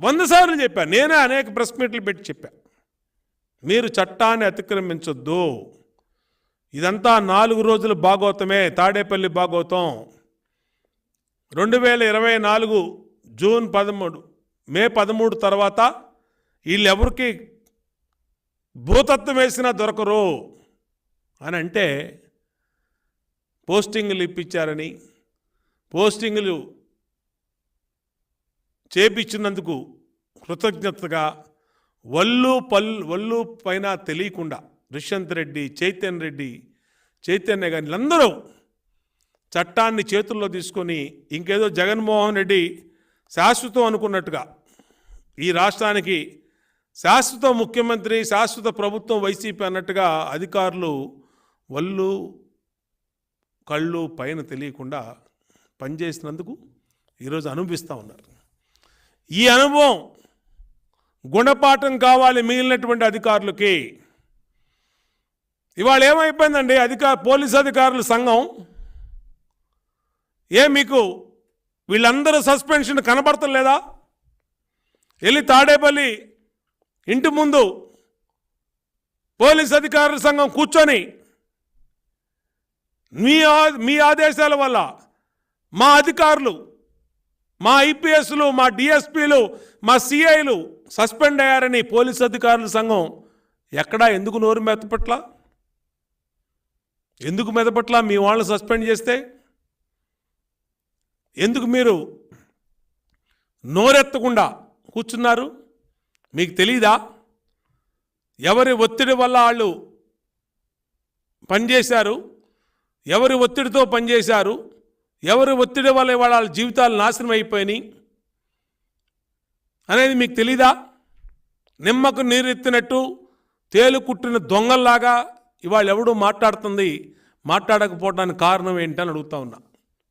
వంద సార్లు చెప్పా. నేనే అనేక ప్రెస్ మీట్లు పెట్టి చెప్పా. మీరు చట్టాన్ని అతిక్రమించొద్దు. ఇదంతా నాలుగు రోజులు భాగోతమే తాడేపల్లి భాగోతం రెండు వేల ఇరవై నాలుగు జూన్ పదమూడు మే పదమూడు తర్వాత వీళ్ళెవరికి భూతత్వం వేసినా దొరకరు అని అంటే పోస్టింగులు ఇప్పించారని పోస్టింగులు చేపించినందుకు కృతజ్ఞతగా వల్లు పల్ వల్లు పైన తెలియకుండా దుష్యంత్ రెడ్డి చైతన్య రెడ్డి చైతన్య గారి అందరూ చట్టాన్ని చేతుల్లో తీసుకొని ఇంకేదో జగన్మోహన్ రెడ్డి శాశ్వతం అనుకున్నట్టుగా ఈ రాష్ట్రానికి శాశ్వత ముఖ్యమంత్రి శాశ్వత ప్రభుత్వం వైసీపీ అన్నట్టుగా అధికారులు వల్లు కళ్ళు పైన తెలియకుండా పనిచేసినందుకు ఈరోజు అనుభవిస్తూ ఉన్నారు. ఈ అనుభవం గుణపాఠం కావాలి మిగిలినటువంటి అధికారులకి. ఇవాళ ఏమైపోయిందండి? అధికార పోలీస్ అధికారుల సంఘం ఏ మీకు వీళ్ళందరూ సస్పెన్షన్ కనబడతలేదా వెళ్ళి తాడేపల్లి ఇంటి ముందు పోలీస్ అధికారుల సంఘం కూర్చొని మీ ఆ- మీ ఆదేశాల వల్ల మా అధికారులు మా ఐపీఎస్లు మా డిఎస్పీలు మా సిఐలు సస్పెండ్ అయ్యారని పోలీస్ అధికారుల సంఘం ఎక్కడా ఎందుకు నోరు మెదపట్ల ఎందుకు మెదపట్ల మీ వాళ్ళని సస్పెండ్ చేస్తే? ఎందుకు మీరు నోరెత్తకుండా కూర్చున్నారు? మీకు తెలీదా? ఎవరి ఒత్తిడి వల్ల వాళ్ళు పనిచేశారు? ఎవరి ఒత్తిడితో పనిచేశారు? ఎవరి ఒత్తిడి వల్ల ఇవాళ వాళ్ళ జీవితాలు నాశనం అయిపోయినాయి? అనేది మీకు తెలీదా? నిమ్మకు నీరెత్తినట్టు తేలు కుట్టిన దొంగల్లాగా ఇవాళ ఎవడు మాట్లాడుతుంది? మాట్లాడకపోవడానికి కారణం ఏంటని అడుగుతా ఉన్నా.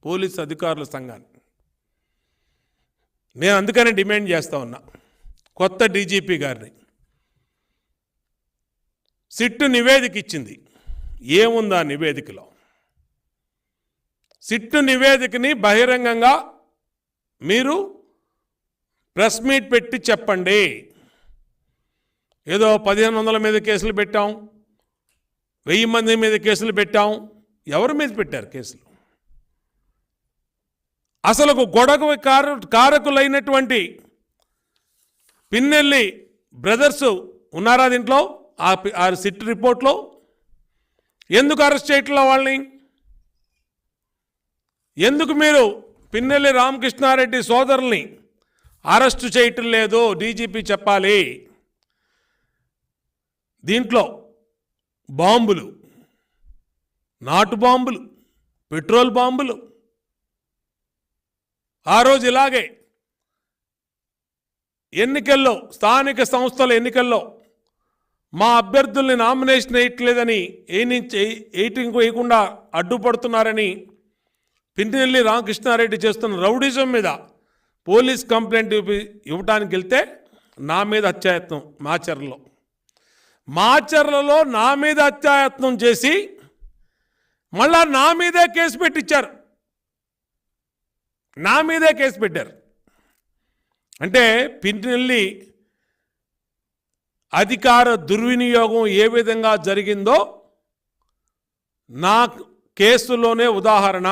పోలీస్ అధికారుల సంఘాన్ని. నేను అందుకనే డిమాండ్ చేస్తూ ఉన్నా. కొత్త డీజీపీ గారిని. సిట్టు నివేదిక ఇచ్చింది. ఏముందా నివేదికలో? సిట్టు నివేదికని బహిరంగంగా మీరు ప్రెస్ మీట్ పెట్టి చెప్పండి. ఏదో పదిహేను వందల మీద కేసులు పెట్టాం వెయ్యి మంది మీద కేసులు పెట్టాం ఎవరి మీద పెట్టారు కేసులు? అసలు ఒక గొడవ కారు కారకులైనటువంటి పిన్నెల్లి బ్రదర్స్ ఉన్నారా దీంట్లో? ఆ ఆ సిట్ రిపోర్ట్లో? ఎందుకు అరెస్ట్ చేయట్లా వాళ్ళని? ఎందుకు మీరు పిన్నెల్లి రామకృష్ణారెడ్డి సోదరుల్ని అరెస్టు చేయటం లేదు డీజీపీ చెప్పాలి దీంట్లో బాంబులు నాటు బాంబులు పెట్రోల్ బాంబులు ఆ రోజు ఇలాగే ఎన్నికల్లో స్థానిక సంస్థల ఎన్నికల్లో మా అభ్యర్థుల్ని నామినేషన్ వేయట్లేదని వేయించి ఎయిటింగ్ వేయకుండా అడ్డుపడుతున్నారని పిన్నెల్లి రామకృష్ణారెడ్డి చేస్తున్న రౌడిజం మీద పోలీస్ కంప్లైంట్ ఇవ్వటానికి వెళ్తే నా మీద హత్యాయత్నం మాచర్లలో మాచర్లలో నా మీద హత్యాయత్నం చేసి మళ్ళా నా మీదే కేసు పెట్టించారు నా మీదే కేసు పెట్టారు. అంటే పిన్నెల్లి అధికార దుర్వినియోగం ఏ విధంగా జరిగిందో నా కేసులోనే ఉదాహరణ.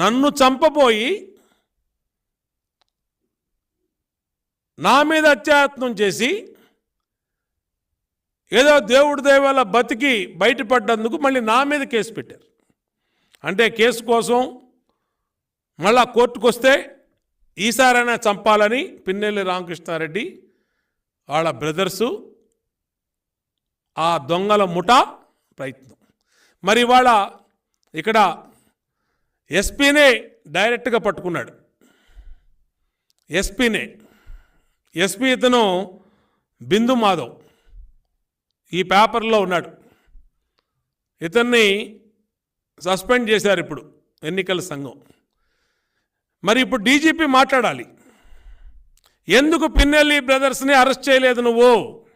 నన్ను చంపబోయి నా మీద అత్యాయత్నం చేసి ఏదో దేవుడి దేవాల బతికి బయటపడ్డందుకు మళ్ళీ నా మీద కేసు పెట్టారు. అంటే కేసు కోసం మళ్ళా కోర్టుకు వస్తే ఈసారైనా చంపాలని పిన్నెల్లి రామకృష్ణారెడ్డి వాళ్ళ బ్రదర్సు ఆ దొంగల ముఠా ప్రయత్నం. మరి ఇవాళ ఇక్కడ ఎస్పీనే డైరెక్ట్గా పట్టుకున్నాడు. ఎస్పీనే. ఎస్పీ ఇతను బిందు మాధవ్ ఈ పేపర్లో ఉన్నాడు. ఇతన్ని సస్పెండ్ చేశారు ఇప్పుడు ఎన్నికల సంఘం. మరి ఇప్పుడు డీజీపీ మాట్లాడాలి. ఎందుకు పిన్నెల్లి బ్రదర్స్ని అరెస్ట్ చేయలేదు నువ్వు?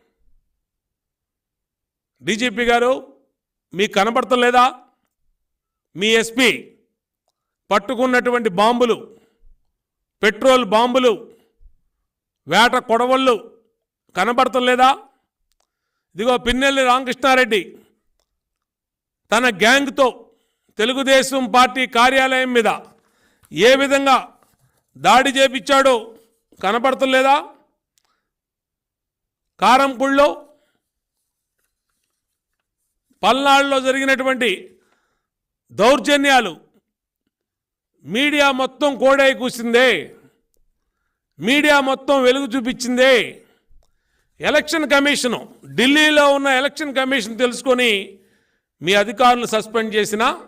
డీజీపీ గారు మీకు కనబడతలేదా? మీ ఎస్పీ పట్టుకున్నటువంటి బాంబులు పెట్రోల్ బాంబులు వేట కొడవళ్ళు కనబడతలేదా ఇదిగో పిన్నెల్లి రామకృష్ణారెడ్డి తన గ్యాంగ్తో తెలుగుదేశం పార్టీ కార్యాలయం మీద ఏ విధంగా దాడి చేపించాడో కనబడతలేదా కారంపుళ్ళో పల్నాడులో జరిగినటువంటి దౌర్జన్యాలు మీడియా మొత్తం కోడై కూసిందే. మీడియా మొత్తం వెలుగు చూపించిందే. ఎలక్షన్ కమిషను ఢిల్లీలో ఉన్న ఎలక్షన్ కమిషన్ తెలుసుకొని మీ అధికారులు సస్పెండ్ చేసినా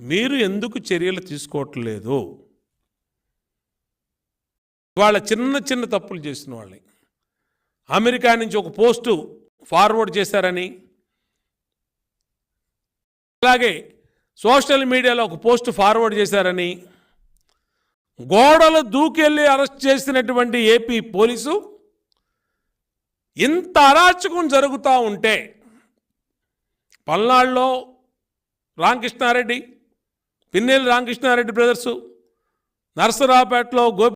మీరు ఎందుకు చర్యలు తీసుకోవట్లేదు? వాళ్ళ చిన్న చిన్న తప్పులు చేసిన వాళ్ళని. అమెరికా నుంచి ఒక పోస్టు ఫార్వర్డ్ చేశారని. అలాగే సోషల్ మీడియాలో ఒక పోస్ట్ ఫార్వర్డ్ చేశారని గోడలు దూకెళ్ళి అరెస్ట్ చేసినటువంటి ఏపీ పోలీసు ఇంత అరాచకం జరుగుతూ ఉంటే పల్నాడులో రామకృష్ణారెడ్డి పిన్నెల్లి రామకృష్ణారెడ్డి బ్రదర్సు నరసరావుపేటలో గోపి